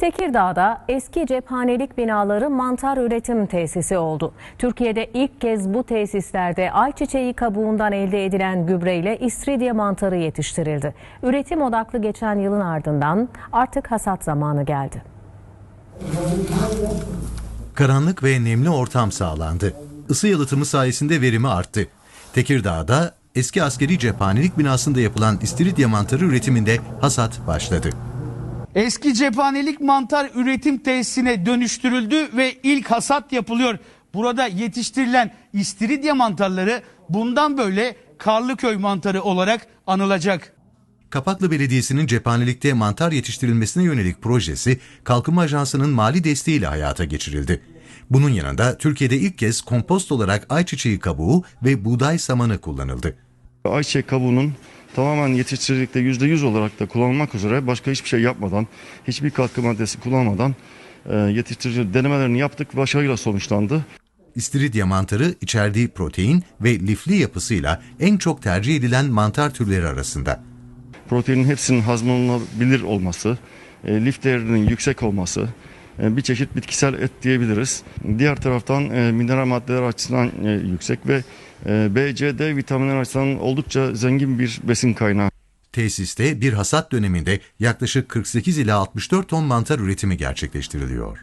Tekirdağ'da eski cephanelik binaları mantar üretim tesisi oldu. Türkiye'de ilk kez bu tesislerde ayçiçeği kabuğundan elde edilen gübreyle istiridye mantarı yetiştirildi. Üretim odaklı geçen yılın ardından artık hasat zamanı geldi. Karanlık ve nemli ortam sağlandı. Isı yalıtımı sayesinde verimi arttı. Tekirdağ'da eski askeri cephanelik binasında yapılan istiridye mantarı üretiminde hasat başladı. Eski cephanelik mantar üretim tesisine dönüştürüldü ve ilk hasat yapılıyor. Burada yetiştirilen istiridye mantarları bundan böyle Karlıköy mantarı olarak anılacak. Kapaklı Belediyesi'nin cephanelikte mantar yetiştirilmesine yönelik projesi Kalkınma Ajansı'nın mali desteğiyle hayata geçirildi. Bunun yanında Türkiye'de ilk kez kompost olarak ayçiçeği kabuğu ve buğday samanı kullanıldı. Ayçiçeği kabuğunun tamamen yetiştiricilikte %100 olarak da kullanılmak üzere başka hiçbir şey yapmadan, hiçbir katkı maddesi kullanmadan e, yetiştirici denemelerini yaptık ve başarıyla sonuçlandı. İstiridye mantarı içerdiği protein ve lifli yapısıyla en çok tercih edilen mantar türleri arasında. Proteinin hepsinin hazmolunabilir olması, e, lif değerinin yüksek olması, e, bir çeşit bitkisel et diyebiliriz. Diğer taraftan e, mineral maddeler açısından e, yüksek ve B, C, D vitaminler açısından oldukça zengin bir besin kaynağı. Tesiste bir hasat döneminde yaklaşık 48 ila 64 ton mantar üretimi gerçekleştiriliyor.